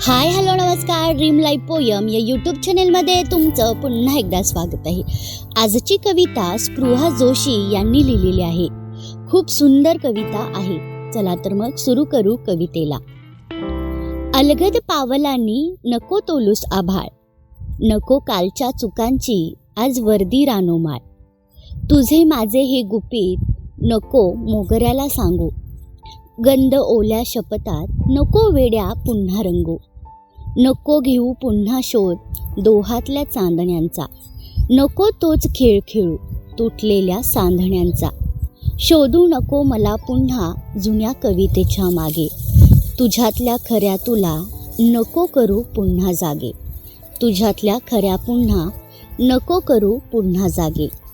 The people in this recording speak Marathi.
हाय हॅलो नमस्कार. ड्रीम लाईफ पोयम या यूट्यूब चॅनेलमध्ये तुमचं पुन्हा एकदा स्वागत आहे. आजची कविता स्पृहा जोशी यांनी लिहिलेली आहे. खूप सुंदर कविता आहे. चला तर मग सुरू करू कवितेला. अलगद पावलांनी नको तोलूस आभाळ. नको कालच्या चुकांची आज वर्दी रानोमाळ. तुझे माझे हे गुपित नको मोगऱ्याला सांगू. गंध ओल्या शपथात नको वेड्या पुन्हा रंगू. नको घेऊ पुन्हा शोध दोहातल्या चांदण्यांचा. नको तोच खेळ खेळू तुटलेल्या सांधण्यांचा. शोधू नको मला पुन्हा जुन्या कवितेच्या मागे. तुझ्यातल्या खऱ्या तुला नको करू पुन्हा जागे. तुझ्यातल्या खऱ्या पुन्हा नको करू पुन्हा जागे.